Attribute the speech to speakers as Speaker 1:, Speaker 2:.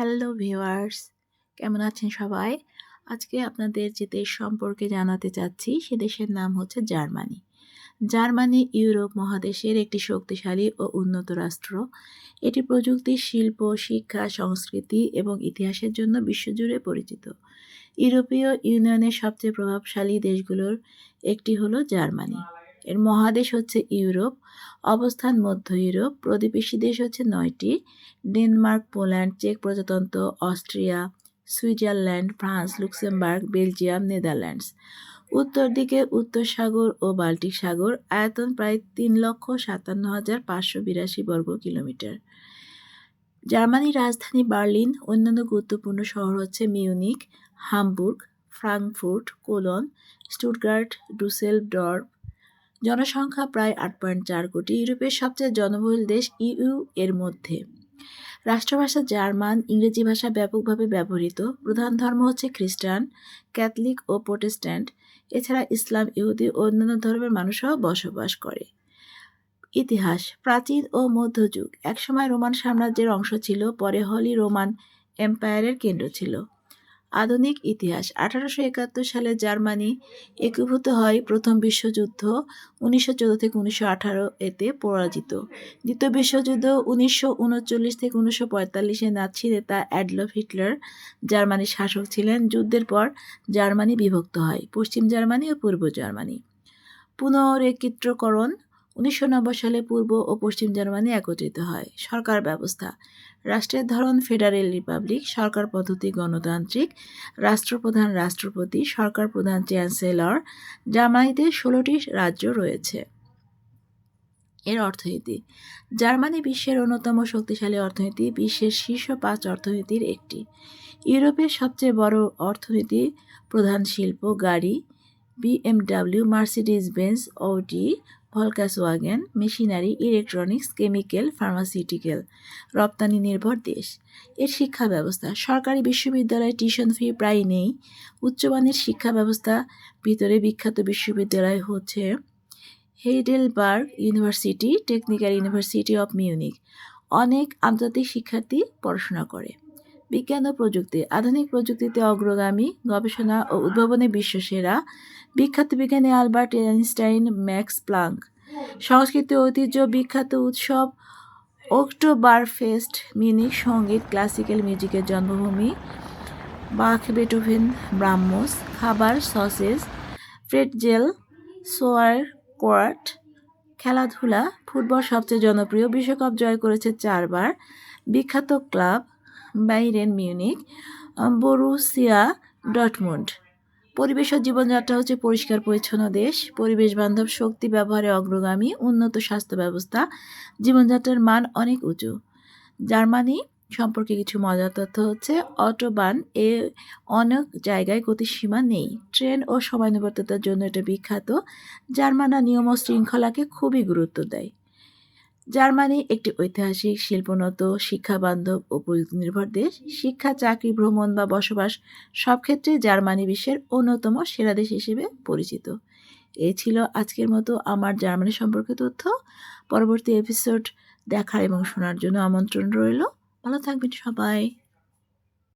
Speaker 1: Hello viewers, কেমন আছেন সবাই? আজকে আপনাদের যে দেশ সম্পর্কে জানাতে চাচ্ছি, সে দেশের নাম হচ্ছে জার্মানি। জার্মানি ইউরোপ মহাদেশের একটি শক্তিশালী ও উন্নত রাষ্ট্র। এটি প্রযুক্তি শিল্প, শিক্ষা, সংস্কৃতি এবং ইতিহাসের জন্য বিশ্বজুড়ে পরিচিত। ইউরোপীয় ইউনিয়নের সবচেয়ে প্রভাবশালী দেশগুলোর একটি হলো জার্মানি। এর মহাদেশ হচ্ছে ইউরোপ, অবস্থান মধ্য ইউরোপ, প্রতিবেশী দেশ হচ্ছে নয়টি, ডেনমার্ক, পোল্যান্ড, চেক প্রজাতন্ত্র, Austria, Switzerland, France, Luxembourg, Belgium, Netherlands. উত্তর দিকে উত্তর সাগর ও বাল্টিক সাগর, আয়তন প্রায় তিন লক্ষ সাতান্ন হাজার পাঁচশো বিরাশি বর্গ কিলোমিটার। জার্মানির রাজধানী বার্লিন, অন্যান্য গুরুত্বপূর্ণ শহর হচ্ছে Munich Hamburg, Frankfurt, Cologne, Stuttgart Dusseldorf জনসংখ্যা প্রায় আট পয়েন্ট চার কোটি, ইউরোপের সবচেয়ে জনবহুল দেশ ইউ এর মধ্যে। রাষ্ট্রভাষা জার্মান, ইংরেজি ভাষা ব্যাপকভাবে ব্যবহৃত। প্রধান ধর্ম হচ্ছে খ্রিস্টান, ক্যাথলিক ও প্রোটেস্ট্যান্ট। এছাড়া ইসলাম, ইহুদি ও অন্যান্য ধর্মের মানুষও বসবাস করে। ইতিহাস, প্রাচীন ও মধ্যযুগ। একসময় রোমান সাম্রাজ্যের অংশ ছিল, পরে হলি রোমান এম্পায়ারের কেন্দ্র ছিল। আধুনিক ইতিহাস। আঠারোশো একাত্তর সালে জার্মানি একীভূত হয় প্রথম বিশ্বযুদ্ধ উনিশশো চোদ্দ থেকে উনিশশো আঠারো এতে পরাজিত। দ্বিতীয় বিশ্বযুদ্ধ উনিশশো উনচল্লিশ থেকে উনিশশো পঁয়তাল্লিশে নাৎসি নেতা অ্যাডলফ হিটলার জার্মানির শাসক ছিলেন। যুদ্ধের পর জার্মানি বিভক্ত হয়, পশ্চিম জার্মানি ও পূর্ব জার্মানি। পুনরেকিত্রকরণ উনিশশো নব্বই সালে পূর্ব ও পশ্চিম জার্মানি একত্রিত হয়। সরকার ব্যবস্থা। রাষ্ট্রের ধরন ফেডারেল রিপাবলিক, সরকার পদ্ধতি গণতান্ত্রিক, রাষ্ট্রপ্রধান রাষ্ট্রপতি, সরকার প্রধান চ্যান্সেলর, জার্মানিতে ষোলোটি রাজ্য রয়েছে। এর অর্থনীতি। জার্মানি বিশ্বের অন্যতম শক্তিশালী অর্থনীতি, বিশ্বের শীর্ষ পাঁচ অর্থনীতির একটি। ইউরোপের সবচেয়ে বড় অর্থনীতি প্রধান শিল্প গাড়ি বিএমডাব্লিউ মার্সিডিজ বেঞ্জ ওটি Volkswagen machinery electronics chemical pharmaceutical রপ্তানি নির্ভর দেশ। এর শিক্ষা ব্যবস্থা, সরকারি বিশ্ববিদ্যালয়ে টিউশন ফি প্রায় নেই। উচ্চমানের শিক্ষা ব্যবস্থা, ভিতরে বিখ্যাত বিশ্ববিদ্যালয় হচ্ছে Heidelberg University Technical University of Munich অনেক আন্তর্জাতিক শিক্ষার্থী পড়াশোনা করে। বিজ্ঞান ও প্রযুক্তি, আধুনিক প্রযুক্তিতে অগ্রগামী গবেষণা ও উদ্ভাবনে বিশ্বসেরা বিখ্যাত বিজ্ঞানী আলবার্ট আইনস্টাইন, ম্যাক্স প্লাঙ্ক। সংস্কৃতি ঐতিহ্য বিখ্যাত উৎসব অক্টোবার ফেস্ট মিনি সংগীত ক্লাসিক্যাল মিউজিকের জন্মভূমি বাখ বেটোভেন, ব্রাহ্মস, খাবার সসেস ফ্রেটজেল সোয়ার কোয়ার্ট, খেলাধুলা, ফুটবল সবচেয়ে জনপ্রিয়, বিশ্বকাপ জয় করেছে চারবার, বিখ্যাত club Bayern Munich Borussia, Dortmund. পরিবেশ ও জীবনযাত্রা হচ্ছে পরিষ্কার, পরিচ্ছন্ন দেশ। পরিবেশ বান্ধব, শক্তি ব্যবহারে অগ্রগামী, উন্নত স্বাস্থ্য ব্যবস্থা। জীবনযাত্রার মান অনেক উঁচু। জার্মানি সম্পর্কে কিছু মজার তথ্য হচ্ছে, অটোবান এ অনেক জায়গায় গতিসীমা নেই। ট্রেন ও সময়ানুবর্ততার জন্য এটা বিখ্যাত। জার্মানরা নিয়ম ও শৃঙ্খলাকে খুবই গুরুত্ব দেয়। জার্মানি একটি ঐতিহাসিক, শিল্পোন্নত, শিক্ষাবান্ধব ও প্রযুক্তি নির্ভর দেশ। শিক্ষা, চাকরি, ভ্রমণ বা বসবাস সব ক্ষেত্রে জার্মানি বিশ্বের অন্যতম সেরা দেশ হিসেবে পরিচিত। এ ছিল আজকের মতো আমার জার্মানি সম্পর্কে তথ্য। পরবর্তী এপিসোড দেখার এবং শোনার জন্য আমন্ত্রণ রইল। ভালো থাকবেন সবাই।